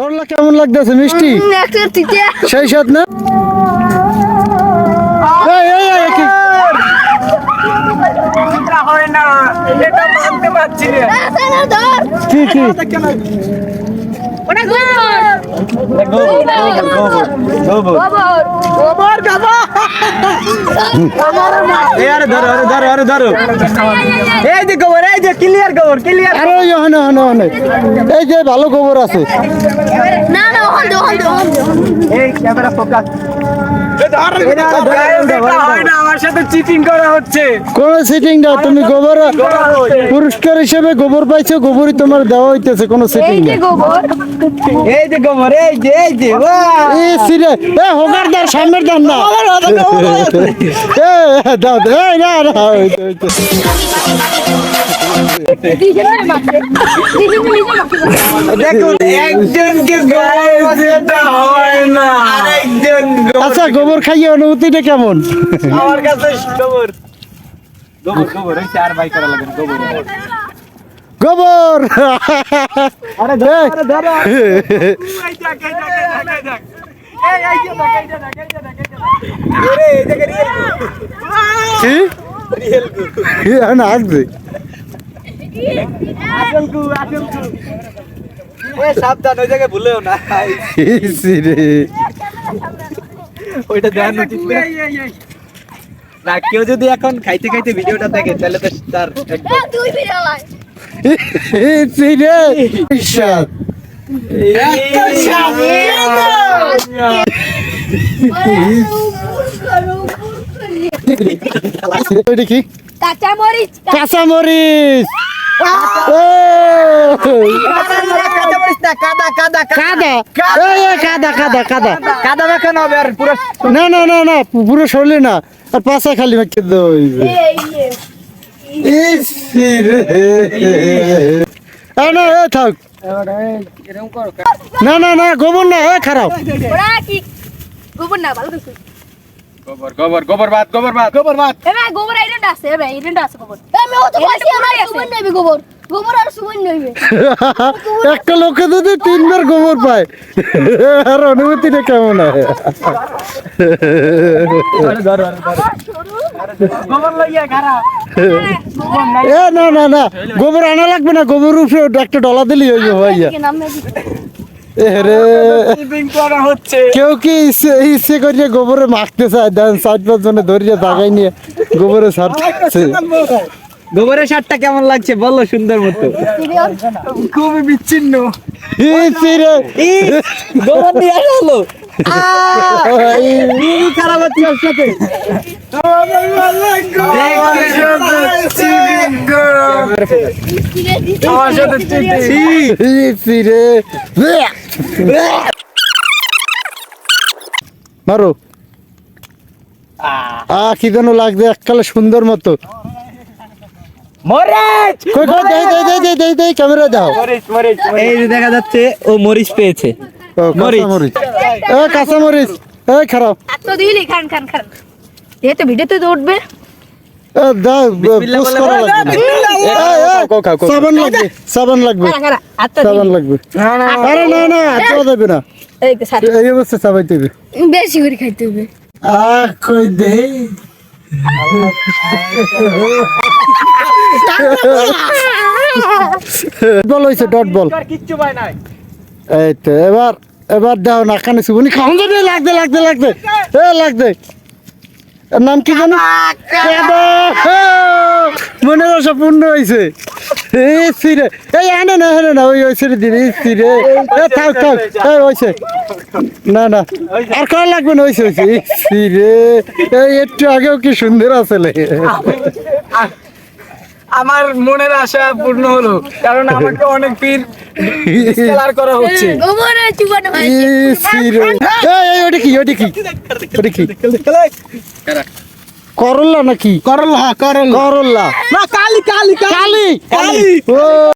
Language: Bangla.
করলা কেমন লাগতেছে মিষ্টি? সেই সাথ না? কি? ধর। কি ধরো ধরো আরে ধরো। এই যে ক্লিয়ার গোবর ক্লিয়ার আরে ওখানে ওখানে ওখানে। এই যে ভালো গোবর আছে। না না দে ওখান দে এই ক্যামেরা ফোকাস না আমার সাথে চিটিং করা হচ্ছে। কোন সিটিং না তুমি গোবর পুরস্কার হিসেবে গোবর পাইছো গোবরই তোমার দেওয়া হইতেছে কোনো সিটিং এই না। এই যে গোবর এই যে এই যে বাহ! এ সিরে এ হোগার দার সামনের দান না এ দাও দাও, এই না না দেখুন একজনকে হয় না আরেকজন আচ্ছা গোবর খাইয়ে অনুভূতিটা কেমন? আমার কাছে গোবর। গোবর এই চার বাই করা লাগে আরে ধরো ধরো। কি? আসবে আসল গু আসল গু এ সাবধান ওই জায়গায় ভুলেও না। ওইটা দেখান উচিত না না কেউ যদি এখন খাইতে খাইতে ভিডিওটা দেখে তাহলে তো তার একদম তুই না না না না পুরো শরীরে না আর পাশা খালি মেখে না এ থাক না না না গোবর না এ খারাপ গোবর না ভালো গোবর গোবর গোবর ভাত গোবর ভাত। গোবর ভাত। এ ভাই গোবর আইডেন্ট আছে এ ভাই আইডেন্ট আছে গোবর। আমি ও তো কইছি আমার গোবর নেবে গোবর। গোবর আর সুমন নেবে। একটা লোকে যদি তিনবার গোবর পায় আর অনুভূতিটা কেমন হয়? এ না না না। গোবর আনা লাগবে না গোবর উপরে একটা ডলা দিলি হয়ে যাবে ভাইয়া কেউ কি ইচ্ছে ইচ্ছে করিয়ে গোবরে মাখতে চায়? দেন সাত পাঁচ জনে ধরিয়ে জাগাই নিয়ে গোবরে ছাড়ছে গোবরের সারটা কেমন লাগছে? বলো সুন্দর মতো। খুবই বিচ্ছিন্ন। গোবর নিয়ে আসা হলো খারাপ হচ্ছে ওর সাথে। আমার সাথে ইসি রে। মারো। আ। কি যেন লাগছে এককালে সুন্দর মতো। ক্যামেরা দাও। এই যে দেখা যাচ্ছে ও মরিচ পেয়েছে। ও, মরিচ। মরিচ। এ কাঁচা মরিচ। খারাপ। এত দিলি খান খান খান। এই তো ভিডিওতে তো উঠবে। দাও বিসমিল্লাহ পোস্ট করা লাগবে। সাবান লাগবে সাবান লাগবে সাবান লাগবে। আরে না না দেবে না। এই অবস্থা হবে। বেশি করে খাইতে হবে। আ কই দেই বল হইছে ডট বল। কিচ্ছু পায় নাই। এই তো এবার এবার দাও না কানে সুবনি খাওন যাবে লাগবে লাগবে লাগবে। এ লাগবে। নাম কি জানো? কাদা মনে রসা পূর্ণ হয়েছে এই সিরে এই আনে না আনে না ওই ওই সিরে দিন এই সিরে এ থাক থাক এই হয়েছে না না আর কল লাগবে না হয়েছে হয়েছে এই সিরে এই একটু আগেও কি সুন্দর আসলে আমার মনের আশা পূর্ণ হলো কারণ আমাকে অনেক পীর করা হচ্ছে। এই সিরে এই এই ওটা কি ওটা কি ওটা কি? করল্লা নাকি? করল্লা করল্লা করল। করল্লা না কালি কালি কালি। কালি ও